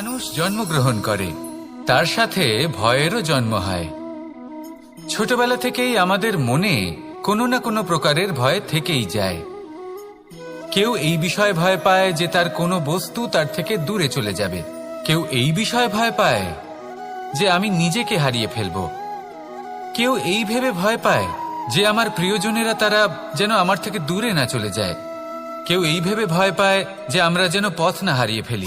মানুষ জন্মগ্রহণ করে, তার সাথে ভয়েরও জন্ম হয়। ছোটবেলা থেকেই আমাদের মনে কোনো না কোনো প্রকারের ভয় থেকেই যায়। কেউ এই বিষয়ে ভয় পায় যে তার কোনো বস্তু তার থেকে দূরে চলে যাবে। কেউ এই বিষয়ে ভয় পায় যে আমি নিজেকে হারিয়ে ফেলব। কেউ এই ভেবে ভয় পায় যে আমার প্রিয়জনেরা তারা যেন আমার থেকে দূরে না চলে যায়। কেউ এই ভেবে ভয় পায় যে আমরা যেন পথ না হারিয়ে ফেলি।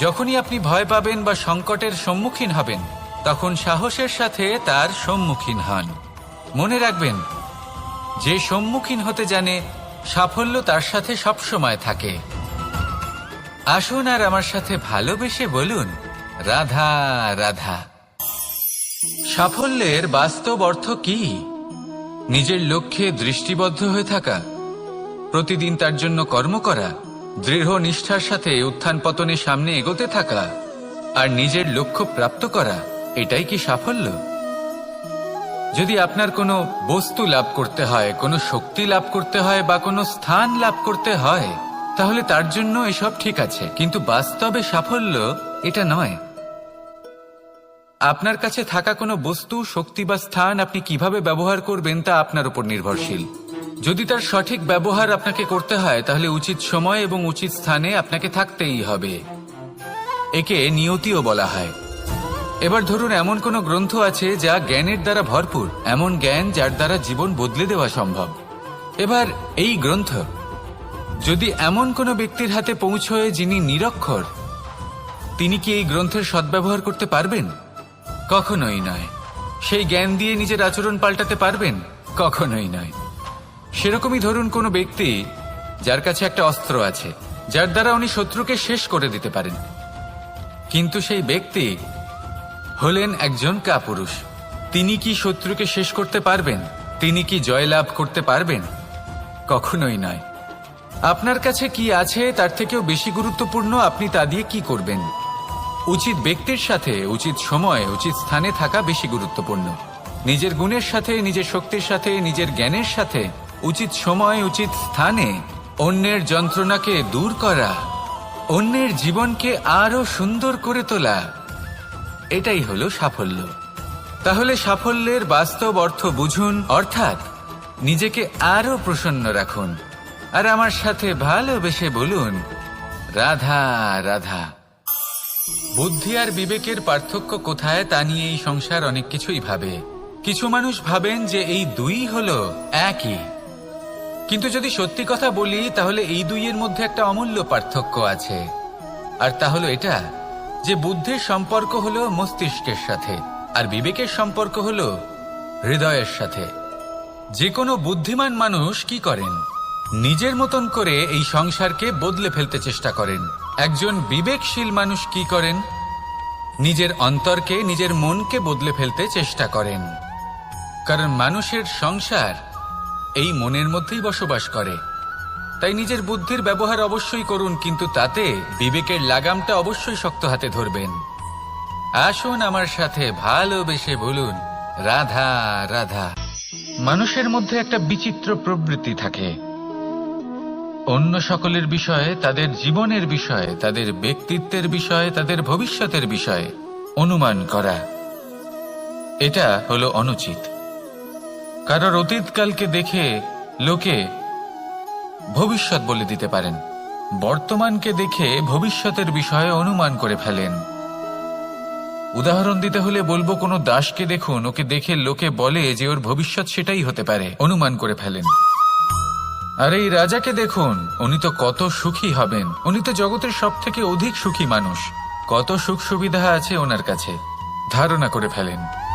যখনই আপনি ভয় পাবেন বা সংকটের সম্মুখীন হবেন, তখন সাহসের সাথে তার সম্মুখীন হন। মনে রাখবেন, যে সম্মুখীন হতে জানে, সাফল্য তার সাথে সবসময় থাকে। আসুন আর আমার সাথে ভালোবেসে বলুন, রাধা রাধা। সাফল্যের বাস্তব অর্থ কি? নিজের লক্ষ্যে দৃষ্টিবদ্ধ হয়ে থাকা, প্রতিদিন তার জন্য কর্ম করা দৃঢ় নিষ্ঠার সাথে উত্থান পতনে সামনে এগোতে থাকা আর নিজের লক্ষ্য প্রাপ্ত করা, এটাই কি সাফল্য? যদি আপনার কোনো বস্তু লাভ করতে হয়, কোনো শক্তি লাভ করতে হয় বা কোনো স্থান লাভ করতে হয়, তাহলে তার জন্য এসব ঠিক আছে। কিন্তু বাস্তবে সাফল্য এটা নয়। আপনার কাছে থাকা কোনো বস্তু, শক্তি বা স্থান আপনি কীভাবে ব্যবহার করবেন তা আপনার উপর নির্ভরশীল। যদি তার সঠিক ব্যবহার আপনাকে করতে হয়, তাহলে উচিত সময় এবং উচিত স্থানে আপনাকে থাকতেই হবে। একে নিয়তিও বলা হয়। এবার ধরুন, এমন কোনো গ্রন্থ আছে যা জ্ঞানের দ্বারা ভরপুর, এমন জ্ঞান যার দ্বারা জীবন বদলে দেওয়া সম্ভব। এবার এই গ্রন্থ। যদি এমন কোনো ব্যক্তির হাতে পৌঁছয় যিনি নিরক্ষর, তিনি কি এই গ্রন্থের সদ্ব্যবহার করতে পারবেন? কখনোই নয়। সেই জ্ঞান দিয়ে নিজের আচরণ পাল্টাতে পারবেন? কখনোই নয়। সেরকমই ধরুন কোনো ব্যক্তি যার কাছে একটা অস্ত্র আছে, যার দ্বারা উনি শত্রুকে শেষ করে দিতে পারেন। কিন্তু সেই ব্যক্তি হলেন একজন কাপুরুষ। তিনি কি শত্রুকে শেষ করতে পারবেন? তিনি কি জয়লাভ করতে পারবেন? কখনোই নয়। আপনার কাছে কি আছে তার থেকেও বেশি গুরুত্বপূর্ণ আপনি তা দিয়ে কি করবেন? উচিত ব্যক্তির সাথে, উচিত সময়, উচিত স্থানে থাকা বেশি গুরুত্বপূর্ণ। নিজের গুণের সাথে, নিজের শক্তির সাথে, নিজের জ্ঞানের সাথে উচিত সময়, উচিত স্থানে। অন্যের যন্ত্রণাকে দূর করা। অন্যের জীবনকে আরও সুন্দর করে তোলা। এটাই হলো সাফল্য। তাহলে সাফল্যের বাস্তব অর্থ বুঝুন, অর্থাৎ নিজেকে আরও প্রসন্ন রাখুন। আর আমার সাথে ভালোবেসে বলুন, রাধা রাধা। বুদ্ধি আর বিবেকের পার্থক্য কোথায় তা নিয়ে এই সংসার অনেক কিছুই ভাবে। কিছু মানুষ ভাবেন যে এই দুই হলো একই। কিন্তু যদি সত্যি কথা বলি, তাহলে এই দুইয়ের মধ্যে একটা অমূল্য পার্থক্য আছে। আর তা হলো এটা, যে বুদ্ধির সম্পর্ক হলো মস্তিষ্কের সাথে, আর বিবেকের সম্পর্ক হলো হৃদয়ের সাথে। যে কোনো বুদ্ধিমান মানুষ কি করেন? নিজের মতন করে এই সংসারকে বদলে ফেলতে চেষ্টা করেন। একজন বিবেকশীল মানুষ কি করেন? নিজের অন্তরকে, নিজের মনকে বদলে ফেলতে চেষ্টা করেন। কারণ মানুষের সংসার এই মনের মধ্যেই বসবাস করে। তাই নিজের বুদ্ধির ব্যবহার অবশ্যই করুন, কিন্তু তাতে বিবেকের লাগামটা অবশ্যই শক্ত হাতে ধরবেন। আসুন আমার সাথে ভালোবেসে বলুন, রাধা রাধা। মানুষের মধ্যে একটা বিচিত্র প্রবৃত্তি থাকে। অন্য সকলের বিষয়ে, তাদের জীবনের বিষয়ে, তাদের ব্যক্তিত্বের বিষয়ে, তাদের ভবিষ্যতের বিষয়ে অনুমান করা। এটা হলো অনুচিত। কারোর অতীতকালকে দেখে লোকে ভবিষ্যৎ বলে দিতে পারেন। বর্তমানকে দেখে ভবিষ্যতের বিষয়ে অনুমান করে ফেলেন। উদাহরণ দিতে হলে বলব, কোনো দাসকে দেখুন, ওকে দেখে লোকে বলে যে ওর ভবিষ্যৎ সেটাই হতে পারে, অনুমান করে ফেলেন। আর এই রাজাকে দেখুন, উনি তো কত সুখী হবেন। উনি তো জগতের সব থেকে অধিক সুখী মানুষ। কত সুখ সুবিধা আছে ওনার কাছে, ধারণা করে ফেলেন।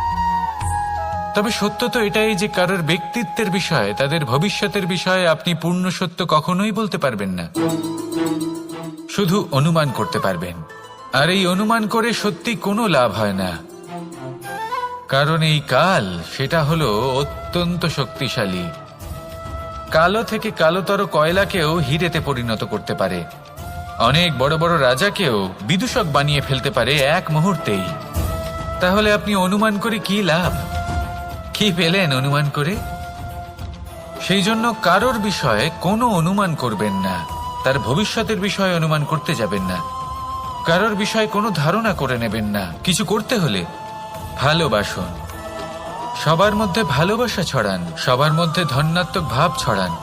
তবে সত্য তো এটাই যে কারোর ব্যক্তিত্বের বিষয়ে, তাদের ভবিষ্যতের বিষয়ে আপনি পূর্ণ সত্য কখনোই বলতে পারবেন না। শুধু অনুমান করতে পারবেন। আর এই অনুমান করে সত্যি কোনো লাভ হয় না। কারণ এই কাল, সেটা হলো অত্যন্ত শক্তিশালী। কালো থেকে কালোতর কয়লাকেও হিরেতে পরিণত করতে পারে। অনেক বড় বড় রাজাকেও বিদূষক বানিয়ে ফেলতে পারে এক মুহূর্তেই। তাহলে আপনি অনুমান করে কি লাভ? কি পেলেন অনুমান করে? সেই জন্য কারোর বিষয়ে কোনো অনুমান করবেন না। তার ভবিষ্যতের বিষয়ে অনুমান করতে যাবেন না। কারোর বিষয়ে কোনো ধারণা করে নেবেন না। কিছু করতে হলে ভালোবাসুন। সবার মধ্যে ভালোবাসা ছড়ান, সবার মধ্যে ধন্যাত্মক ভাব ছড়ান।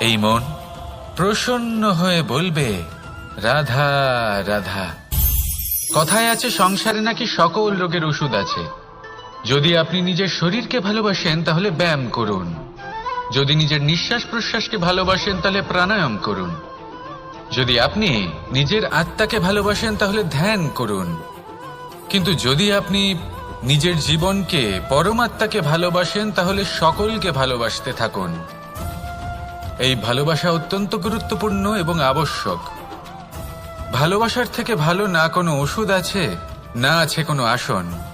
এই মন প্রসন্ন হয়ে বলবে, রাধা রাধা। কথায় আছে, সংসারে নাকি সকল রোগের ওষুধ আছে। যদি আপনি নিজের শরীরকে ভালোবাসেন, তাহলে ব্যায়াম করুন। যদি নিজের নিঃশ্বাস প্রশ্বাসকে ভালোবাসেন, তাহলে প্রাণায়াম করুন। যদি আপনি নিজের আত্মাকে ভালোবাসেন, তাহলে ধ্যান করুন। কিন্তু যদি আপনি নিজের জীবনকে পরমাত্মাকে ভালোবাসেন, তাহলে সকলকে ভালোবাসতে থাকুন। এই ভালোবাসা অত্যন্ত গুরুত্বপূর্ণ এবং আবশ্যক। ভালোবাসার থেকে ভালো না কোনো ওষুধ আছে, না আছে কোনো আসন।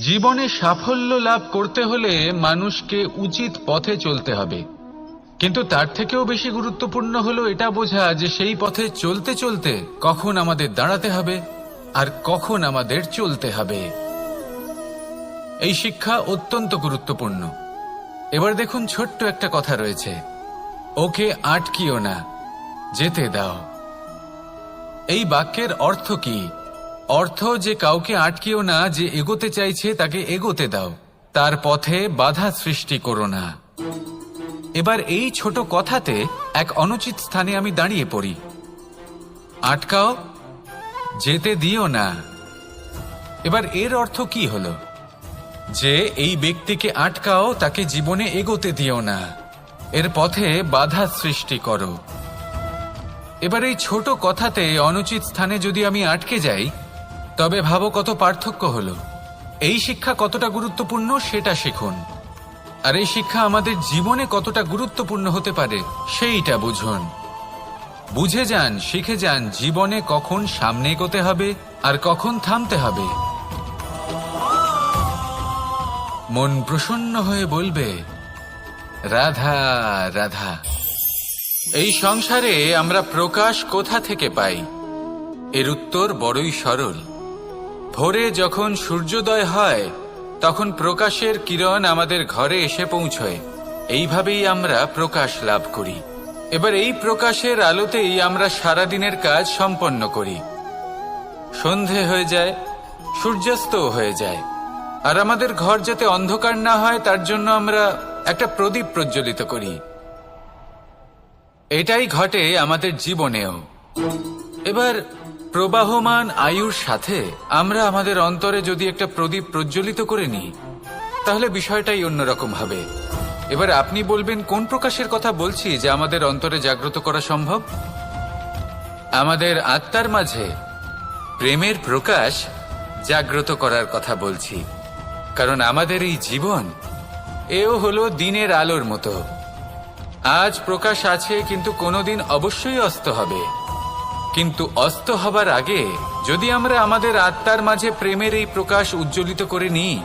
জীবনে সাফল্য লাভ করতে হলে মানুষকে উচিত পথে চলতে হবে। কিন্তু তার থেকেও বেশি গুরুত্বপূর্ণ হলো এটা বোঝা যে সেই পথে চলতে চলতে কখন আমাদের দাঁড়াতে হবে আর কখন আমাদের চলতে হবে। এই শিক্ষা অত্যন্ত গুরুত্বপূর্ণ। এবার দেখুন ছোট্ট একটা কথা রয়েছে। ওকে আটকিও না, যেতে দাও। এই বাক্যের অর্থ কি? অর্থ যে কাউকে আটকিও না, যে এগোতে চাইছে, তাকে এগোতে দাও। তার পথে বাধা সৃষ্টি করো না। এবার এই ছোট কথাতে এক অনুচিত স্থানে আমি দাঁড়িয়ে পড়ি। আটকাও, যেতে দিও না। এবার এর অর্থ কি হলো? যে এই ব্যক্তিকে আটকাও, তাকে জীবনে এগোতে দিও না। এর পথে বাধা সৃষ্টি করো। এবার এই ছোট কথাতে অনুচিত স্থানে যদি আমি আটকে যাই তবে ভাবো কত পার্থক্য হলো। এই শিক্ষা কতটা গুরুত্বপূর্ণ সেটা শিখুন। আর এই শিক্ষা আমাদের জীবনে কতটা গুরুত্বপূর্ণ হতে পারে সেইটা বুঝুন। বুঝে যান, শিখে যান জীবনে কখন সামনে এগোতে হবে আর কখন থামতে হবে। মন প্রসন্ন হয়ে বলবে, রাধা রাধা, এই সংসারে আমরা প্রকাশ কোথা থেকে পাই? এর উত্তর বড়ই সরল। ভোরে যখন সূর্যোদয় হয়, তখন প্রকাশের কিরণ আমাদের ঘরে এসে পৌঁছয়। এইভাবেই আমরা প্রকাশ লাভ করি। এবার এই প্রকাশের আলোতেই আমরা সারাদিনের কাজ সম্পন্ন করি। সন্ধে হয়ে যায়, সূর্যাস্তও হয়ে যায়। আর আমাদের ঘর যাতে অন্ধকার না হয়, তার জন্য আমরা একটা প্রদীপ প্রজ্বলিত করি। এটাই ঘটে আমাদের জীবনেও। এবার প্রবাহমান আয়ুর সাথে আমরা আমাদের অন্তরে যদি একটা প্রদীপ প্রজ্বলিত করে নিই, তাহলে বিষয়টাই অন্যরকম হবে। এবার আপনি বলবেন, কোন প্রকাশের কথা বলছি যে আমাদের অন্তরে জাগ্রত করা সম্ভব? আমাদের আত্মার মাঝে প্রেমের প্রকাশ জাগ্রত করার কথা বলছি। কারণ আমাদের এই জীবন, এও হলো দিনের আলোর মতো। আজ প্রকাশ আছে, কিন্তু কোনোদিন অবশ্যই অস্ত হবে। কিন্তু অস্ত হবার আগে যদি আমরা আমাদের আত্মার মাঝে প্রেমের এই প্রকাশ উজ্জ্বলিত করে নিই,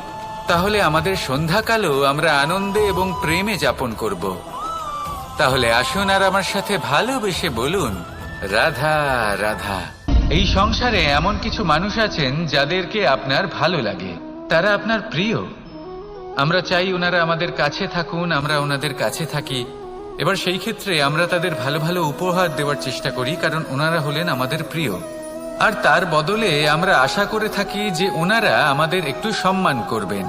তাহলে আমাদের সন্ধ্যাকালও আমরা আনন্দে এবং প্রেমে যাপন করব। তাহলে আসুন আর আমার সাথে ভালোবেসে বলুন, রাধা রাধা। এই সংসারে এমন কিছু মানুষ আছেন যাদেরকে আপনার ভালো লাগে। তারা আপনার প্রিয়। আমরা চাই ওনারা আমাদের কাছে থাকুন, আমরা ওনাদের কাছে থাকি। এবার সেই ক্ষেত্রে আমরা তাদের ভালো ভালো উপহার দেওয়ার চেষ্টা করি, কারণ ওনারা হলেন আমাদের প্রিয়। আর তার বদলে আমরা আশা করে থাকি যে ওনারা আমাদের একটু সম্মান করবেন।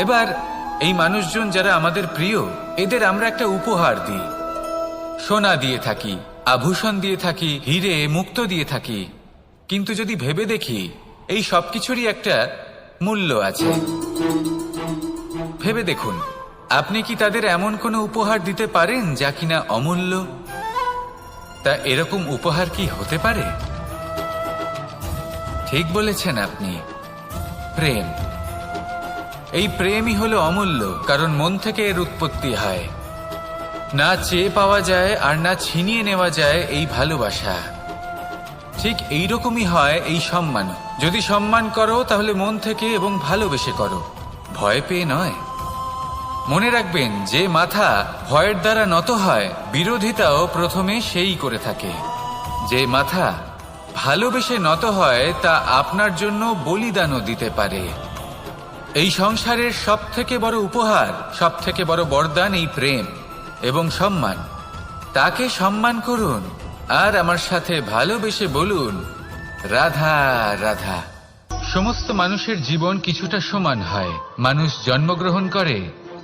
এবার এই মানুষজন যারা আমাদের প্রিয়, এদের আমরা একটা উপহার দিই। সোনা দিয়ে থাকি, আভূষণ দিয়ে থাকি, হিরে, মুক্ত দিয়ে থাকি। কিন্তু যদি ভেবে দেখি, এই সবকিছুরই একটা মূল্য আছে। ভেবে দেখুন আপনি কি তাদের এমন কোনো উপহার দিতে পারেন যা কিনা অমূল্য? তা এরকম উপহার কি হতে পারে? ঠিক বলেছেন আপনি। প্রেম। এই প্রেমই হলো অমূল্য, কারণ মন থেকে এর উৎপত্তি হয়। না চেয়ে পাওয়া যায় আর না ছিনিয়ে নেওয়া যায় এই ভালোবাসা। ঠিক এই রকমই হয় এই সম্মান। যদি সম্মান করো, তাহলে মন থেকে এবং ভালোবেসে করো। ভয় পেয়ে নয়। মনে রাখবেন যে মাথা ভয়ের দ্বারা নত হয়, বিরোধিতাও প্রথমে সেই করে থাকে। যে মাথা ভালোবেসে নত হয়, তা আপনার জন্য বলিদানও দিতে পারে। এই সংসারের সব থেকে বড় উপহার সব থেকে বড় বরদান এই প্রেম এবং সম্মান। তাকে সম্মান করুন আর আমার সাথে ভালোবেসে বলুন, রাধা রাধা। সমস্ত মানুষের জীবন কিছুটা সমান হয়। মানুষ জন্মগ্রহণ করে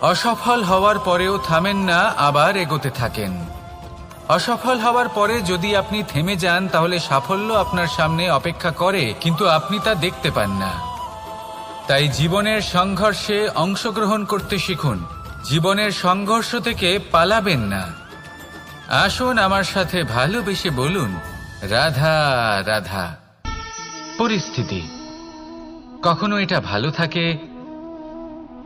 অসফল হওয়ার পরেও থামেন না, আবার এগোতে থাকেন। অসফল হওয়ার পরে যদি আপনি থেমে যান, তাহলে সাফল্য আপনার সামনে অপেক্ষা করে, কিন্তু আপনি তা দেখতে পান না। তাই জীবনের সংঘর্ষে অংশগ্রহণ করতে শিখুন। জীবনের সংঘর্ষ থেকে পালাবেন না। আসুন আমার সাথে ভালোবেসে বলুন, রাধা রাধা। পরিস্থিতি। কখনো এটা ভালো থাকে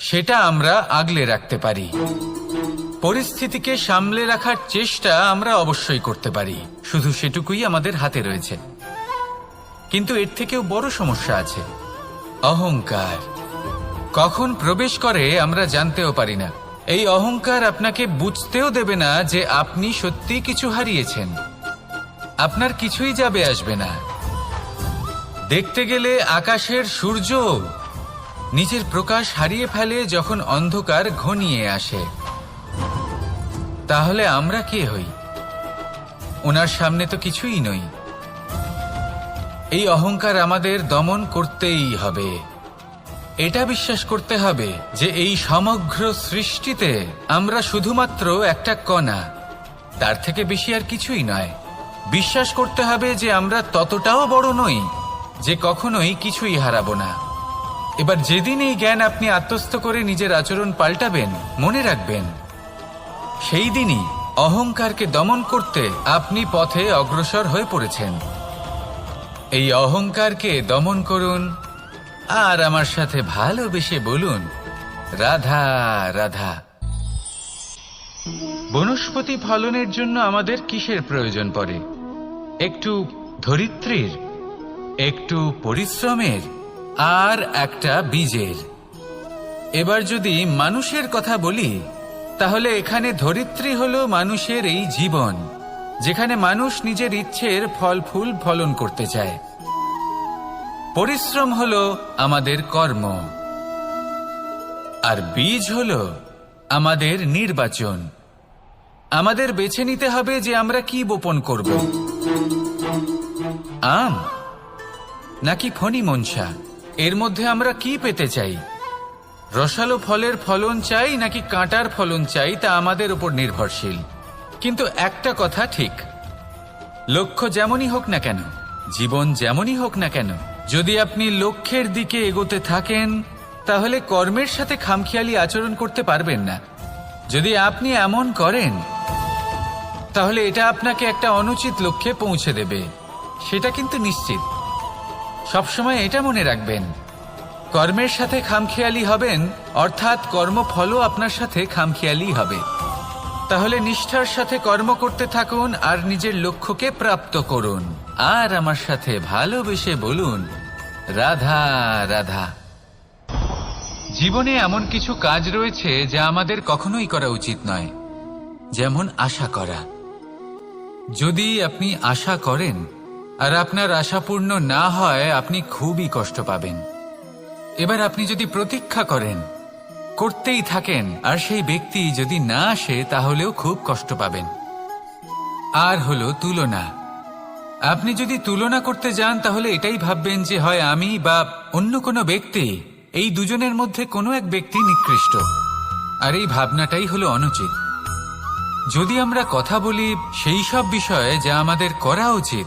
সেটা আমরা আগলে রাখতে পারি। পরিস্থিতিকে সামলে রাখার চেষ্টা আমরা অবশ্যই করতে পারি। শুধু সেটুকুই আমাদের হাতে রয়েছে। কিন্তু এর থেকেও বড় সমস্যা আছে। অহংকার। কখন প্রবেশ করে আমরা জানতেও পারি না। এই অহংকার আপনাকে বুঝতেও দেবে না যে আপনি সত্যি কিছু হারিয়েছেন। আপনার কিছুই যাবে আসবে না। দেখতে গেলে আকাশের সূর্য নিজের প্রকাশ হারিয়ে ফেলে যখন অন্ধকার ঘনিয়ে আসে। তাহলে আমরা কে হই? ওনার সামনে তো কিছুই নই। এই অহংকার আমাদের দমন করতেই হবে। এটা বিশ্বাস করতে হবে যে এই সমগ্র সৃষ্টিতে আমরা শুধুমাত্র একটা কণা। তার থেকে বেশি আর কিছুই নয়। বিশ্বাস করতে হবে যে আমরা ততটাও বড় নই যে কখনোই কিছুই হারাবো না। এবার যেদিন এই জ্ঞান আপনি আত্মস্থ করে নিজের আচরণ পাল্টাবেন, মনে রাখবেন, সেই দিনই অহংকারকে দমন করতে আপনি পথে অগ্রসর হয়ে পড়েছেন। এই অহংকারকে দমন করুন আর আমার সাথে ভালোবেসে বলুন, রাধা রাধা। বনস্পতি ফলনের জন্য আমাদের কিসের প্রয়োজন পড়ে? একটু ধরিত্রীর, একটু পরিশ্রমের আর একটা বীজের। এবার যদি মানুষের কথা বলি, তাহলে এখানে ধরিত্রী হল মানুষের এই জীবন, যেখানে মানুষ নিজের ইচ্ছের ফল ফুল ফলন করতে চায়। পরিশ্রম হল আমাদের কর্ম, আর বীজ হল আমাদের নির্বাচন। আমাদের বেছে নিতে হবে যে আমরা কি বপন করব। আম, নাকি ফণি মনসা এর মধ্যে আমরা কি পেতে চাই? রসালো ফলের ফলন চাই নাকি কাঁটার ফলন চাই তা আমাদের উপর নির্ভরশীল। কিন্তু একটা কথা ঠিক। লক্ষ্য যেমনই হোক না কেন, জীবন যেমনই হোক না কেন, যদি আপনি লক্ষ্যের দিকে এগোতে থাকেন, তাহলে কর্মের সাথে খামখেয়ালি আচরণ করতে পারবেন না। যদি আপনি এমন করেন, তাহলে এটা আপনাকে একটা অনুচিত লক্ষ্যে পৌঁছে দেবে। সেটা কিন্তু নিশ্চিত। সবসময় এটা মনে রাখবেন। কর্মের সাথে খামখেয়ালি হবেন, অর্থাৎ কর্মফলও আপনার সাথে খামখেয়ালি হবে। তাহলে নিষ্ঠার সাথে কর্ম করতে থাকুন আর নিজের লক্ষ্যকে প্রাপ্ত করুন। আর আমার সাথে ভালোবেসে বলুন, রাধা রাধা। জীবনে এমন কিছু কাজ রয়েছে যা আমাদের কখনোই করা উচিত নয়। যেমন আশা করা। যদি আপনি আশা করেন আর আপনার আশা পূর্ণ না হয়, আপনি খুবই কষ্ট পাবেন। এবার আপনি যদি প্রতীক্ষা করেন, করতেই থাকেন, আর সেই ব্যক্তি যদি না আসে, তাহলেও খুব কষ্ট পাবেন। আর হলো তুলনা। আপনি যদি তুলনা করতে যান, তাহলে এটাই ভাববেন যে, হয় আমি বা অন্য কোনো ব্যক্তি, এই দুজনের মধ্যে কোনো এক ব্যক্তি নিকৃষ্ট। আর এই ভাবনাটাই হলো অনুচিত। যদি আমরা কথা বলি সেই সব বিষয়ে যা আমাদের করা উচিত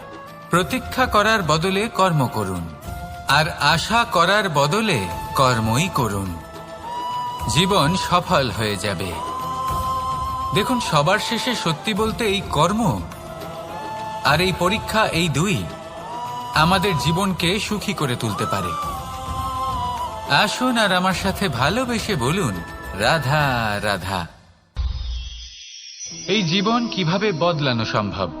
প্রতীক্ষা করার বদলে কর্ম করুন, আর আশা করার বদলে কর্মই করুন। জীবন সফল হয়ে যাবে। দেখুন, সবার শেষে সত্যি বলতে এই কর্ম আর এই পরীক্ষা এই দুই আমাদের জীবনকে সুখী করে তুলতে পারে। আসুন আর আমার সাথে ভালোবেসে বলুন, রাধা রাধা। এই জীবন কীভাবে বদলানো সম্ভব?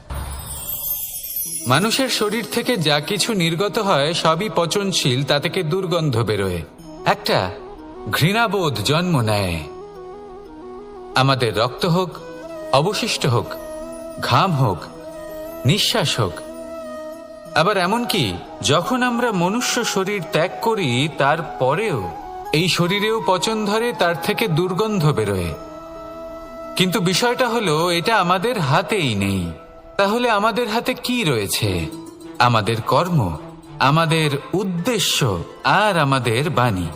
মানুষের শরীর থেকে যা কিছু নির্গত হয়, সবই পচনশীল, তা থেকে দুর্গন্ধ বেরোয়। একটা ঘৃণাবোধ জন্ম নেয়। আমাদের রক্ত হোক, অবশিষ্ট হোক, ঘাম হোক, নিঃশ্বাস হোক। আবার এমনকি যখন আমরা মনুষ্য শরীর ত্যাগ করি তারপরেও এই শরীরেও পচন ধরে, তার থেকে দুর্গন্ধ বেরোয়। কিন্তু বিষয়টা হলো, এটা আমাদের হাতেই নেই। তাহলে আমাদের হাতে কি রয়েছে? আমাদের কর্ম, আমাদের উদ্দেশ্য, আর আমাদের বাণী।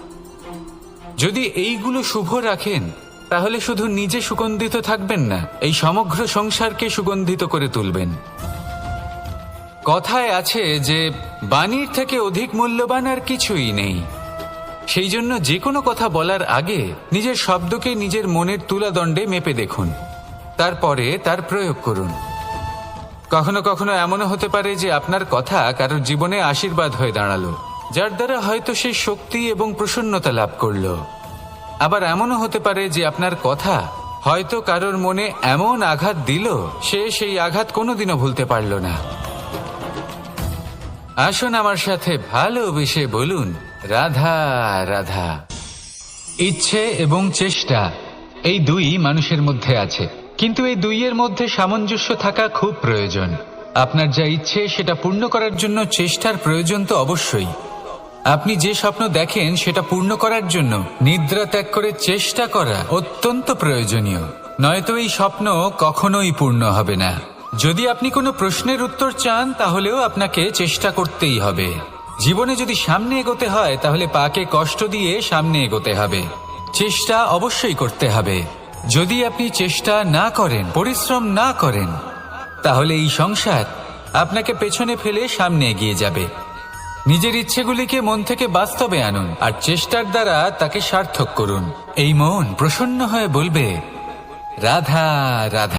যদি এইগুলো শুভ রাখেন, তাহলে শুধু নিজে সুগন্ধিত থাকবেন না, এই সমগ্র সংসারকে সুগন্ধিত করে তুলবেন। কথায় আছে যে, বাণীর থেকে অধিক মূল্যবান আর কিছুই নেই। সেই জন্য যে কোনো কথা বলার আগে নিজের শব্দকে নিজের মনের তুলাদণ্ডে মেপে দেখুন। তারপরে তার প্রয়োগ করুন। কখনো কখনো এমনও হতে পারে যে আপনার কথা কারোর জীবনে আশীর্বাদ হয়ে দাঁড়াল, যার দ্বারা হয়তো সে শক্তি এবং প্রসন্নতা লাভ করল। আবার এমনও হতে পারে যে আপনার কথা হয়তো কারোর মনে এমন আঘাত দিল, সে সেই আঘাত কোনোদিনও ভুলতে পারল না। আসুন আমার সাথে ভালোবেসে বলুন, রাধা রাধা। ইচ্ছে এবং চেষ্টা এই দুই মানুষের মধ্যে আছে। কিন্তু এই দুইয়ের মধ্যে সামঞ্জস্য থাকা খুব প্রয়োজন। আপনার যা ইচ্ছে, সেটা পূর্ণ করার জন্য চেষ্টার প্রয়োজন তো অবশ্যই। আপনি যে স্বপ্ন দেখেন, সেটা পূর্ণ করার জন্য নিদ্রা ত্যাগ করে চেষ্টা করা অত্যন্ত প্রয়োজনীয়। নয়তো এই স্বপ্ন কখনোই পূর্ণ হবে না। যদি আপনি কোনো প্রশ্নের উত্তর চান, তাহলেও আপনাকে চেষ্টা করতেই হবে। জীবনে যদি সামনে এগোতে হয়, তাহলে পাকে কষ্ট দিয়ে সামনে এগোতে হবে। চেষ্টা অবশ্যই করতে হবে। যদি আপনি চেষ্টা না করেন, পরিশ্রম না করেন, তাহলে এই সংসার আপনাকে পেছনে ফেলে সামনে এগিয়ে যাবে। নিজের ইচ্ছেগুলিকে মন থেকে বাস্তবে আনুন আর চেষ্টার দ্বারা তাকে সার্থক করুন। এই মন প্রসন্ন হয়ে বলবে, রাধা রাধা।